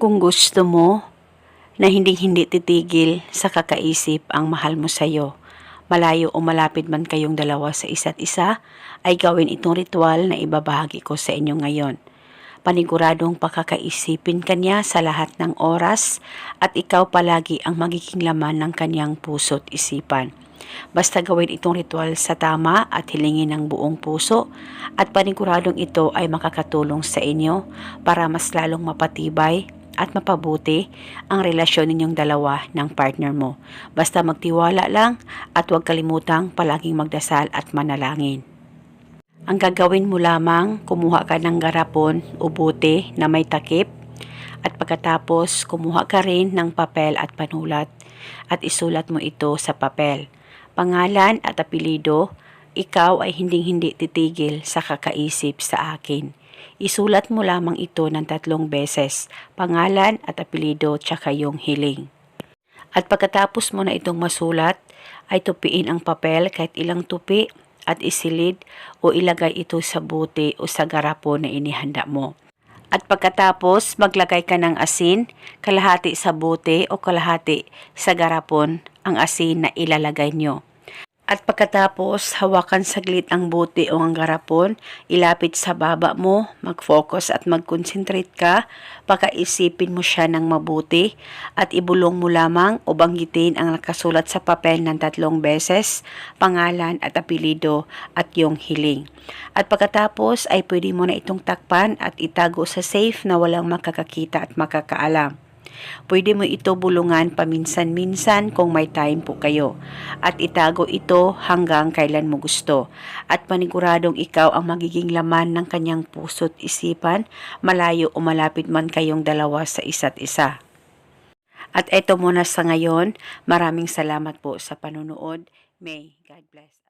Kung gusto mo na hindi-hindi titigil sa kakaisip ang mahal mo sa'yo, malayo o malapit man kayong dalawa sa isa't isa, ay gawin itong ritual na ibabahagi ko sa inyo ngayon. Paniguradong pakakaisipin kanya sa lahat ng oras at ikaw palagi ang magiging laman ng kanyang puso't isipan. Basta gawin itong ritual sa tama at hilingin ng buong puso at paniguradong ito ay makakatulong sa inyo para mas lalong mapatibay at mapabuti ang relasyon ninyong dalawa ng partner mo. Basta magtiwala lang at huwag kalimutang palaging magdasal at manalangin. Ang gagawin mo lamang, kumuha ka ng garapon o bote na may takip at pagkatapos kumuha ka rin ng papel at panulat at isulat mo ito sa papel. Pangalan at apelido, ikaw ay hinding-hindi titigil sa kakaisip sa akin. Isulat mo lamang ito ng tatlong beses, pangalan at apelido tsaka yung hiling. At pagkatapos mo na itong masulat, ay tupiin ang papel kahit ilang tupi at isilid o ilagay ito sa bote o sa garapon na inihanda mo. At pagkatapos, maglagay ka ng asin, kalahati sa bote o kalahati sa garapon ang asin na ilalagay nyo. At pagkatapos, hawakan saglit ang bote o ang garapon, ilapit sa baba mo, mag-focus at mag-concentrate ka, pakaisipin mo siya ng mabuti at ibulong mo lamang o banggitin ang nakasulat sa papel ng tatlong beses, pangalan at apelido at yung hiling. At pagkatapos ay pwede mo na itong takpan at itago sa safe na walang makakakita at makakaalam. Pwede mo ito bulungan paminsan-minsan kung may time po kayo. At itago ito hanggang kailan mo gusto. At paniguradong ikaw ang magiging laman ng kanyang puso't isipan, malayo o malapit man kayong dalawa sa isa't isa. At eto muna sa ngayon, maraming salamat po sa panunood. May God bless.